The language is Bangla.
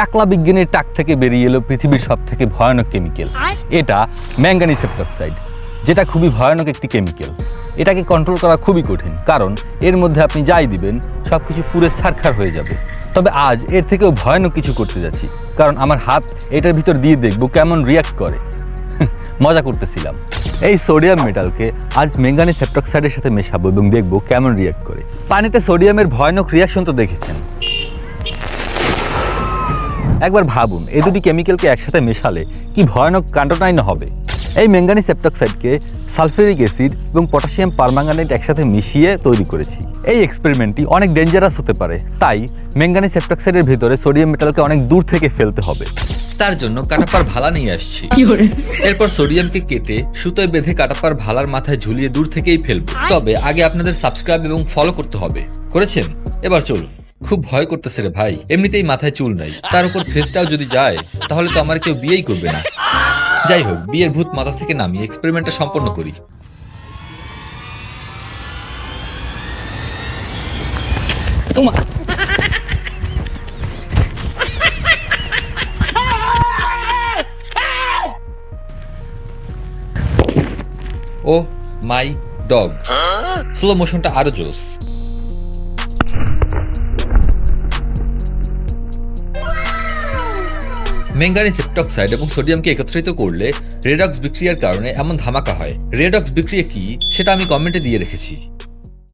টাকলা বিজ্ঞানীর টাক থেকে বেরিয়ে এলো পৃথিবীর সব থেকে ভয়ানক কেমিক্যাল। এটা ম্যাঙ্গানিজ অক্সাইড যেটা খুবই ভয়ানক একটি কেমিক্যাল। এটাকে কন্ট্রোল করা খুবই কঠিন কারণ এর মধ্যে আপনি যাই দিবেন সব কিছু পুরো সারখার হয়ে যাবে। তবে আজ এর থেকেও ভয়ানক কিছু করতে যাচ্ছি কারণ আমার হাত এটার ভিতর দিয়ে দেখব কেমন রিয়াক্ট করে। মজা করতেছিলাম। এই সোডিয়াম মেটালকে আজ ম্যাঙ্গানিজ সেপ্টক্সাইডের সাথে মেশাবো এবং দেখব কেমন রিয়াক্ট করে। পানিতে সোডিয়ামের ভয়ানক রিয়াকশন তো দেখেছেন। একবার ভাবুন এই দুটি কেমিক্যালকে একসাথে মেশালে কি ভয়ানক কাণ্ডটাই না হবে? এই ম্যাঙ্গানিজ সেপ্টক্সাইডকে সালফেরিক অ্যাসিড এবং পটাশিয়াম পারম্যাঙ্গানেট একসাথে মিশিয়ে তৈরি করেছি। এই এক্সপেরিমেন্টটি অনেক ডেঞ্জারাস হতে পারে তাই ম্যাঙ্গানিজ সেপ্টক্সাইডের ভিতরে সোডিয়াম মেটালকে অনেক দূর থেকে ফেলতে হবে। তার জন্য কাটাপার ভালা নিয়ে আসছি। এরপর সোডিয়ামকে কেটে সুতোয় বেঁধে কাটাপার ভালার মাথায় ঝুলিয়ে দূর থেকেই ফেলব। তবে আগে আপনাদের সাবস্ক্রাইব এবং ফলো করতে হবে। করেছেন? এবার চল খুব ভয় করতেছে রে ভাই। এমনিতেই মাথায় চুল নাই। তার উপর ফেসটাও যদি যায় তাহলে তো আমার কেউ বিয়েই করবে না। যাই হোক বিয়ের ভূত মাথা থেকে নামিয়ে এক্সপেরিমেন্টটা সম্পন্ন করি। ও মাই ডগ। স্লো মোশনটা আরও জোস। ম্যাঙ্গানিজ সেপ্টক্সাইড এবং সোডিয়ামকে একত্রিত করলে রেডক্স বিক্রিয়ার কারণে এমন ধামাকা হয়। রেডক্স বিক্রিয়া কি, সেটা আমি কমেন্টে দিয়ে রেখেছি।